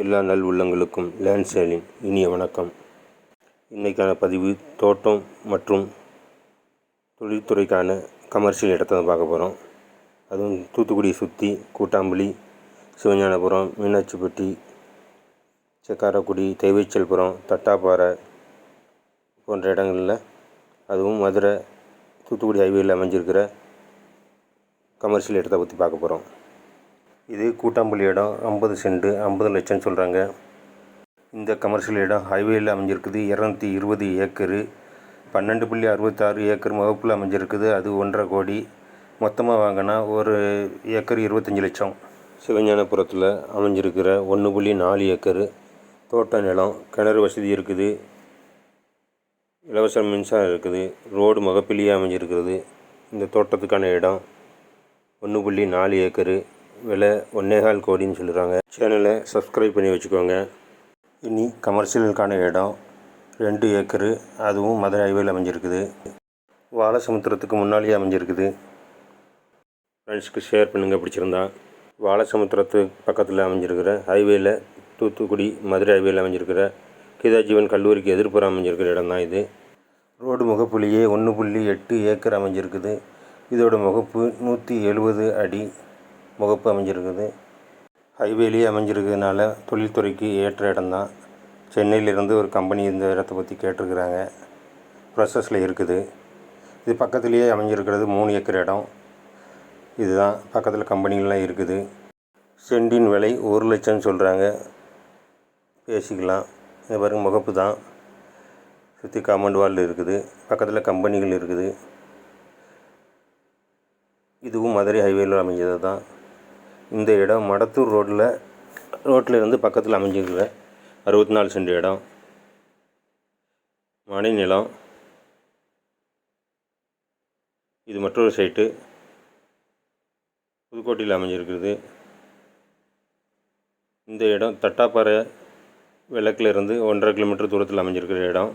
எல்லா நல் உள்ளங்களுக்கும் லேண்ட்சேலின் இனிய வணக்கம். இன்றைக்கான பதிவு தோட்டம் மற்றும் தொழில்துறைக்கான கமர்ஷியல் இடத்த தான் பார்க்க போகிறோம் அதுவும் தூத்துக்குடியை சுற்றி கூட்டாம்புலி சிவஞானபுரம் மீனாட்சிப்பட்டி செக்காரக்குடி தெய்வச்சல்புரம் தட்டாப்பாறை போன்ற இடங்களில் அதுவும் மதுரை தூத்துக்குடி ஹைவேயில் அமைஞ்சிருக்கிற கமர்ஷியல் இடத்தை பற்றி பார்க்க போகிறோம் இது கூட்டாம்பள்ளி இடம் ஐம்பது சென்ட் ஐம்பது லட்சம் சொல்கிறாங்க இந்த கமர்ஷியல் இடம் ஹைவேயில் அமைஞ்சிருக்குது இரநூத்தி இருபது ஏக்கரு. பன்னெண்டு புள்ளி அறுபத்தாறு ஏக்கர் வகுப்பில் அமைஞ்சிருக்குது அது ஒன்றரை கோடி. மொத்தமாக வாங்கினா ஒரு ஏக்கர் இருபத்தஞ்சி லட்சம். சிவஞானபுரத்தில் அமைஞ்சிருக்கிற ஒன்று புள்ளி நாலு ஏக்கரு. தோட்ட நிலம் கிணறு வசதி இருக்குது. இலவச மின்சாரம் இருக்குது. ரோடு மகப்பிலேயே அமைஞ்சிருக்கிறது. இந்த தோட்டத்துக்கான இடம் ஒன்று புள்ளி நாலு ஏக்கரு. விலை ஒன்னேகால் கோடின்னு சொல்லுறாங்க. சேனலை சப்ஸ்கிரைப் பண்ணி வச்சுக்கோங்க. இனி கமர்ஷியலுக்கான இடம் ரெண்டு ஏக்கரு. அதுவும் மதுரை ஹைவேல அமைஞ்சிருக்குது. வாலசமுத்திரத்துக்கு முன்னாலேயே அமைஞ்சிருக்குது. ஃப்ரெண்ட்ஸ்க்கு ஷேர் பண்ணுங்கள் பிடிச்சிருந்தா. வாலசமுத்திரத்து பக்கத்தில் அமைஞ்சிருக்கிற ஹைவேல தூத்துக்குடி மதுரை ஹைவேல அமைஞ்சிருக்கிற கீதாஜீவன் கல்லூரிக்கு எதிர்ப்புறம் அமைஞ்சிருக்கிற இடம் தான் இது. ரோடு முகப்புலேயே ஒன்று புள்ளி எட்டு ஏக்கர் அமைஞ்சிருக்குது. இதோட முகப்பு நூற்றி எழுபது அடி. முகப்பு அமைஞ்சிருக்குது. ஹைவேலேயே அமைஞ்சிருக்கிறதுனால தொழில்துறைக்கு ஏற்ற இடம்தான். சென்னையிலேருந்து ஒரு கம்பெனி இந்த இடத்த பற்றி கேட்டிருக்கிறாங்க. ப்ரொசஸில் இருக்குது. இது பக்கத்துலேயே அமைஞ்சிருக்கிறது மூணு ஏக்கர் இடம். இதுதான் பக்கத்தில் கம்பெனிகள்லாம் இருக்குது. சென்டின் விலை ஒரு லட்சம் சொல்கிறாங்க பேசிக்கலாம். இது பாருங்க முகப்பு தான். சுற்றி காமண்ட் வால் இருக்குது. பக்கத்தில் கம்பெனிகள் இருக்குது. இதுவும் மதுரை ஹைவேல அமைஞ்சது தான் இந்த இடம் மடத்தூர் ரோட்டில் ரோட்டில் இருந்து பக்கத்தில் அமைஞ்சிருக்கிற அறுபத்தி நாலு சென்ட் இடம். மனை நிலம். இது மற்றொரு சைட்டு. புதுக்கோட்டையில் அமைஞ்சிருக்கிறது இந்த இடம் தட்டாப்பாறை விளக்கிலிருந்து ஒன்றரை கிலோமீட்டர் தூரத்தில் அமைஞ்சிருக்கிற இடம்.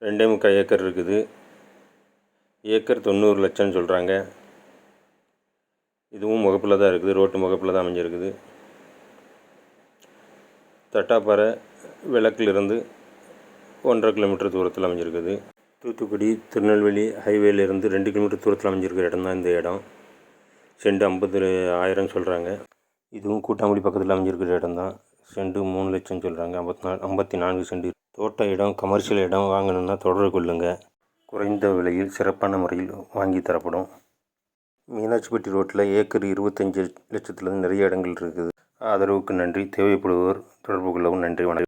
ரெண்டே முக்கால் ஏக்கர் இருக்குது. ஏக்கர் தொண்ணூறு லட்சம்னு சொல்கிறாங்க இதுவும் முகப்பில் தான் இருக்குது. ரோட்டு முகப்பில் தான் அமைஞ்சிருக்குது. தட்டாப்பாறை விளக்கிலிருந்து ஒன்றரை கிலோமீட்டர் தூரத்தில் அமைஞ்சிருக்குது. தூத்துக்குடி திருநெல்வேலி ஹைவேலேருந்து ரெண்டு கிலோமீட்டர் தூரத்தில் அமைஞ்சிருக்கிற இடம் தான் இந்த இடம். செண்டு ஐம்பது ஆயிரம் சொல்கிறாங்க இதுவும் கூட்டாங்குடி பக்கத்தில் அமைஞ்சிருக்கிற இடம் தான் செண்டு மூணு லட்சம் சொல்கிறாங்க ஐம்பத்தி நாலு ஐம்பத்தி நான்கு செண்டு. தோட்ட இடம் கமர்ஷியல் இடம் வாங்கணுன்னா தொடர்பு கொள்ளுங்கள் குறைந்த விலையில் சிறப்பான முறையில் வாங்கி தரப்படும். மீனாட்சிப்பட்டி ரோட்டில் ஏக்கர் இருபத்தஞ்சி லட்சத்துலேருந்து நிறைய இடங்கள் இருக்குது. ஆதரவுக்கு நன்றி. தேவைப்படுவோர் தொடர்பு கொள்ளவும் நன்றி. வணக்கம்.